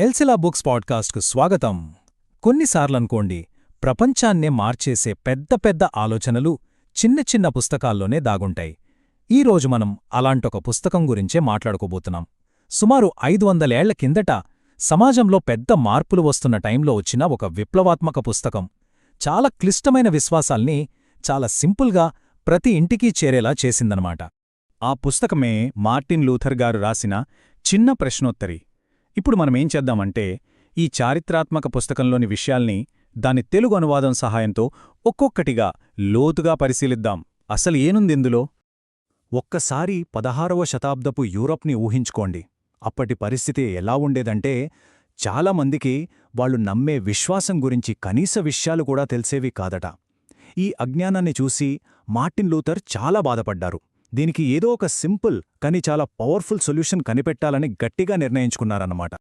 ఎల్సిలా books పాడ్కాస్ట్కు స్వాగతం. కొన్నిసార్లనుకోండి ప్రపంచాన్నే మార్చేసే పెద్ద పెద్ద ఆలోచనలు చిన్న చిన్న పుస్తకాల్లోనే దాగుంటాయి. ఈరోజు మనం అలాంటొక పుస్తకం గురించే మాట్లాడుకోబోతున్నాం. సుమారు ఐదు వందలేళ్ళ కిందట సమాజంలో పెద్ద మార్పులు వస్తున్న టైంలో వచ్చిన ఒక విప్లవాత్మక పుస్తకం. చాలా క్లిష్టమైన విశ్వాసాల్ని చాలా సింపుల్గా ప్రతి ఇంటికీ చేరేలా చేసిందనమాట. ఆ పుస్తకమే మార్టిన్ లూథర్ గారు రాసిన చిన్న ప్రశ్నోత్తరి. ఇప్పుడు మనమేం చేద్దామంటే ఈ చారిత్రాత్మక పుస్తకంలోని విషయాల్ని దాని తెలుగు అనువాదం సహాయంతో ఒక్కొక్కటిగా లోతుగా పరిశీలిద్దాం. అసలు ఏనుందిందులో ఒక్కసారి పదహారవ శతాబ్దపు యూరప్ని ఊహించుకోండి. అప్పటి పరిస్థితి ఎలా ఉండేదంటే చాలామందికి వాళ్ళు నమ్మే విశ్వాసం గురించి కనీస విషయాలు కూడా తెలిసేవి కాదట. ఈ అజ్ఞానాన్ని చూసి మార్టిన్ లూథర్ చాలా బాధపడ్డారు. దీనికి ఏదో ఒక సింపుల్ కానీ చాలా పవర్ఫుల్ సొల్యూషన్ కనిపెట్టాలని గట్టిగా నిర్ణయించుకున్నారన్నమాట.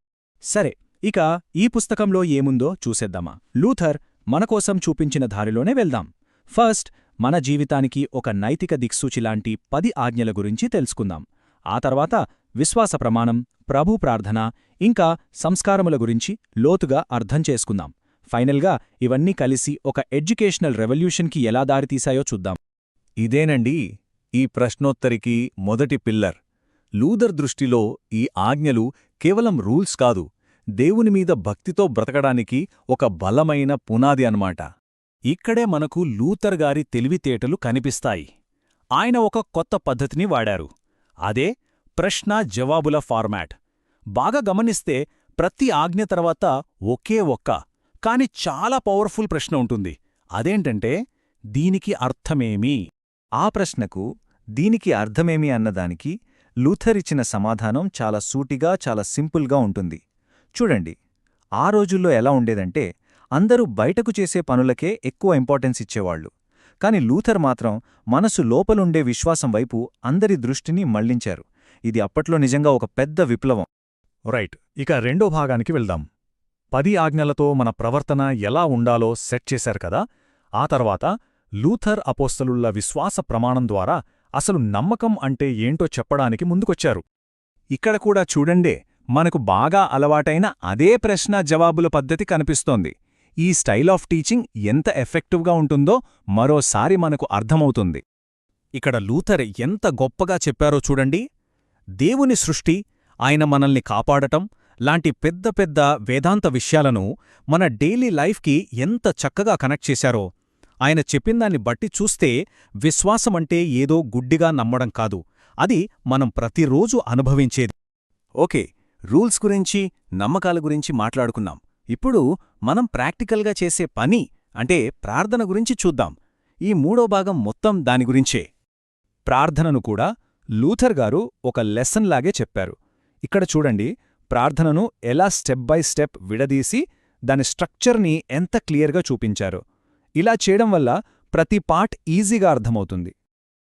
సరే ఇక ఈ పుస్తకంలో ఏముందో చూసేద్దామా. లూథర్ మనకోసం చూపించిన దారిలోనే వెళ్దాం. ఫస్ట్ మన జీవితానికి ఒక నైతిక దిక్సూచి లాంటి పది ఆజ్ఞల గురించి తెలుసుకుందాం. ఆ తర్వాత విశ్వాస ప్రమాణం ప్రభు ప్రార్థన ఇంకా సంస్కారముల గురించి లోతుగా అర్థం చేసుకుందాం. ఫైనల్గా ఇవన్నీ కలిసి ఒక ఎడ్యుకేషనల్ రెవల్యూషన్కి ఎలా దారితీశాయో చూద్దాం. ఇదేనండి ఈ ప్రశ్నోత్తరికి మొదటి పిల్లర్. లూదర్ దృష్టిలో ఈ ఆజ్ఞలు కేవలం రూల్స్ కాదు దేవునిమీద భక్తితో బ్రతకడానికి ఒక బలమైన పునాది అన్నమాట. ఇక్కడే మనకు లూథర్ గారి తెలివితేటలు కనిపిస్తాయి. ఆయన ఒక కొత్త పద్ధతిని వాడారు. అదే ప్రశ్న జవాబుల ఫార్మాట్. బాగా గమనిస్తే ప్రతి ఆజ్ఞ తర్వాత ఒకే ఒక్క కాని చాలా పవర్ఫుల్ ప్రశ్న ఉంటుంది. అదేంటంటే దీనికి అర్థమేమి? ఆ ప్రశ్నకు దీనికి అర్థమేమి అన్నదానికి లూథర్ ఇచ్చిన సమాధానం చాలా సూటిగా చాలా సింపుల్గా ఉంటుంది. చూడండి ఆ రోజుల్లో ఎలా ఉండేదంటే అందరూ బయటకు చేసే పనులకే ఎక్కువ ఇంపార్టెన్స్ ఇచ్చేవాళ్ళు కాని లూథర్ మాత్రం మనసు లోపలుండే విశ్వాసం వైపు అందరి దృష్టిని మళ్ళించారు ఇది అప్పట్లో నిజంగా ఒక పెద్ద విప్లవం. రైట్ ఇక రెండో భాగానికి వెళ్దాం. పది ఆజ్ఞలతో మన ప్రవర్తన ఎలా ఉండాలో సెట్ చేశారు కదా ఆ తర్వాత లూథర్ అపోస్తలుళ్ళ విశ్వాస ప్రమాణం ద్వారా అసలు నమ్మకం అంటే ఏంటో చెప్పడానికి ముందుకొచ్చారు. ఇక్కడ కూడా చూడండే మనకు బాగా అలవాటైన అదే ప్రశ్న జవాబుల పద్ధతి కనిపిస్తోంది. ఈ స్టైల్ ఆఫ్ టీచింగ్ ఎంత ఎఫెక్టివ్గా ఉంటుందో మరోసారి మనకు అర్థమవుతుంది. ఇక్కడ లూథర్ ఎంత గొప్పగా చెప్పారో చూడండి. దేవుని సృష్టి ఆయన మనల్ని కాపాడటం లాంటి పెద్ద పెద్ద వేదాంత విషయాలను మన డైలీ లైఫ్కి ఎంత చక్కగా కనెక్ట్ చేశారో ఆయన చెప్పిందాన్ని బట్టి చూస్తే విశ్వాసమంటే ఏదో గుడ్డిగా నమ్మడం కాదు. అది మనం ప్రతిరోజు అనుభవించేది. ఓకే రూల్స్ గురించి నమ్మకాల గురించి మాట్లాడుకున్నాం. ఇప్పుడు మనం ప్రాక్టికల్గా చేసే పని అంటే ప్రార్థన గురించి చూద్దాం. ఈ మూడో భాగం మొత్తం దాని గురించే. ప్రార్థనను కూడా లూథర్ గారు ఒక లెసన్ లాగే చెప్పారు. ఇక్కడ చూడండి ప్రార్థనను ఎలా స్టెప్ బై స్టెప్ విడదీసి దాని స్ట్రక్చర్ని ఎంత క్లియర్గా చూపించారు. ఇలా చేయడం వల్ల ప్రతి పార్ట్ ఈజీగా అర్థమవుతుంది.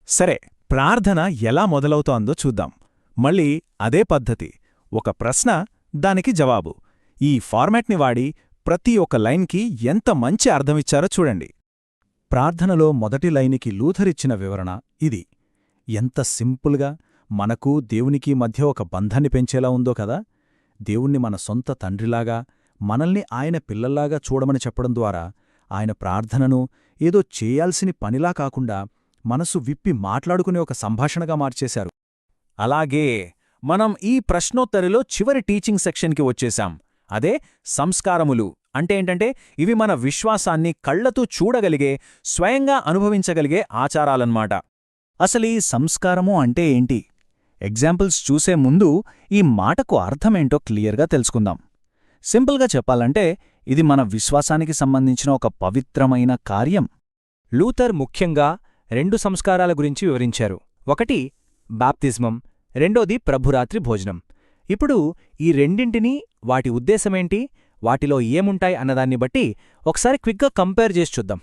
సరే ప్రార్థన ఎలా మొదలవుతోందో చూద్దాం. మళ్ళీ అదే పద్ధతి. ఒక ప్రశ్న దానికి జవాబు. ఈ ఫార్మాట్ని వాడి ప్రతి ఒక్క లైన్కి ఎంత మంచి అర్థమిచ్చారో చూడండి. ప్రార్థనలో మొదటి లైనికి లూథరిచ్చిన వివరణ ఇది. ఎంత సింపుల్గా మనకు దేవునికి మధ్య ఒక బంధాన్ని పెంచేలా ఉందో కదా. దేవుణ్ణి మన సొంత తండ్రిలాగా మనల్ని ఆయన పిల్లల్లాగా చూడమని చెప్పడం ద్వారా ఆయన ప్రార్థనను ఏదో చేయాల్సిన పనిలా కాకుండా మనసు విప్పి మాట్లాడుకునే ఒక సంభాషణగా మార్చేశారు. అలాగే మనం ఈ ప్రశ్నోత్తరిలో చివరి టీచింగ్ సెక్షన్కి వచ్చేశాం. అదే సంస్కారములు. అంటే ఏంటంటే ఇవి మన విశ్వాసాన్ని కళ్ళతో చూడగలిగే స్వయంగా అనుభవించగలిగే ఆచారాలన్మాట అసలీ సంస్కారము అంటే ఏంటి? ఎగ్జాంపుల్స్ చూసే ముందు ఈ మాటకు అర్థమేంటో క్లియర్గా తెలుసుకుందాం. సింపుల్గా చెప్పాలంటే ఇది మన విశ్వాసానికి సంబంధించిన ఒక పవిత్రమైన కార్యం. లూథర్ ముఖ్యంగా రెండు సంస్కారాల గురించి వివరించారు. ఒకటి బాప్తిజమం రెండోది ప్రభురాత్రి భోజనం. ఇప్పుడు ఈ రెండింటినీ వాటి ఉద్దేశమేంటి వాటిలో ఏముంటాయి అన్నదాన్ని బట్టి ఒకసారి క్విక్గా కంపేర్ చేసి చూద్దాం.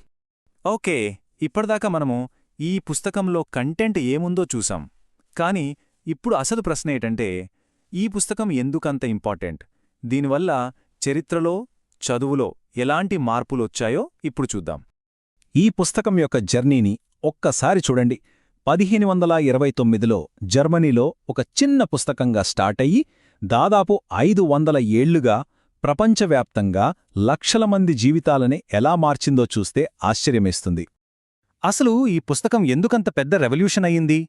ఓకే ఇప్పటిదాకా మనము ఈ పుస్తకంలో కంటెంట్ ఏముందో చూసాం. కాని ఇప్పుడు అసలు ప్రశ్న ఏంటంటే ఈ పుస్తకం ఎందుకంత ఇంపార్టెంట్? దీనివల్ల చరిత్రలో చదువులో ఎలాంటి మార్పులొచ్చాయో ఇప్పుడు చూద్దాం. ఈ పుస్తకం యొక్క జర్నీని ఒక్కసారి చూడండి. పదిహేను వందల ఇరవై తొమ్మిదిలో జర్మనీలో ఒక చిన్న పుస్తకంగా స్టార్ట్ అయ్యి దాదాపు ఐదు వందల ఏళ్ళుగా ప్రపంచవ్యాప్తంగా లక్షల మంది జీవితాలని ఎలా మార్చిందో చూస్తే ఆశ్చర్యమేస్తుంది. అసలు ఈ పుస్తకం ఎందుకంత పెద్ద రెవల్యూషన్ అయ్యింది?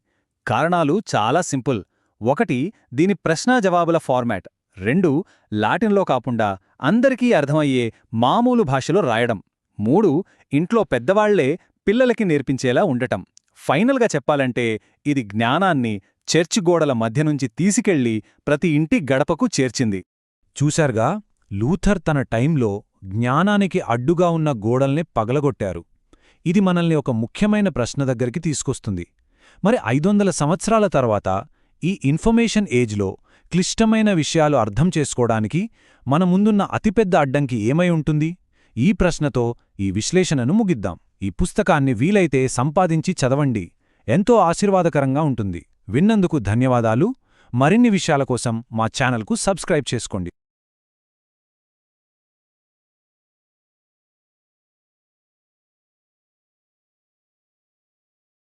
కారణాలు చాలా సింపుల్. ఒకటి దీని ప్రశ్నా జవాబుల ఫార్మాట్. రెండు లాటిన్లో కాకుండా అందరికీ అర్థమయ్యే మామూలు భాషలో రాయడం. మూడు ఇంట్లో పెద్దవాళ్ళే పిల్లలకి నేర్పించేలా ఉండటం. ఫైనల్గా చెప్పాలంటే ఇది జ్ఞానాన్ని చర్చి గోడల మధ్య నుంచి తీసుకెళ్ళి ప్రతి ఇంటి గడపకు చేర్చింది. చూశారుగా లూథర్ తన టైంలో జ్ఞానానికి అడ్డుగా ఉన్న గోడల్ని పగలగొట్టారు. ఇది మనల్ని ఒక ముఖ్యమైన ప్రశ్న దగ్గరికి తీసుకొస్తుంది. మరి ఐదొందల సంవత్సరాల తర్వాత ఈ ఇన్ఫర్మేషన్ ఏజ్లో క్లిష్టమైన విషయాలు అర్థం చేసుకోవడానికి మన ముందున్న అతిపెద్ద అడ్డంకి ఏమై ఉంటుంది? ఈ ప్రశ్నతో ఈ విశ్లేషణను ముగిద్దాం. ఈ పుస్తకాన్ని వీలైతే సంపాదించి చదవండి. ఎంతో ఆశీర్వాదకరంగా ఉంటుంది. విన్నందుకు ధన్యవాదాలు. మరిన్ని విషయాల కోసం మా ఛానల్కు సబ్స్క్రైబ్ చేసుకోండి.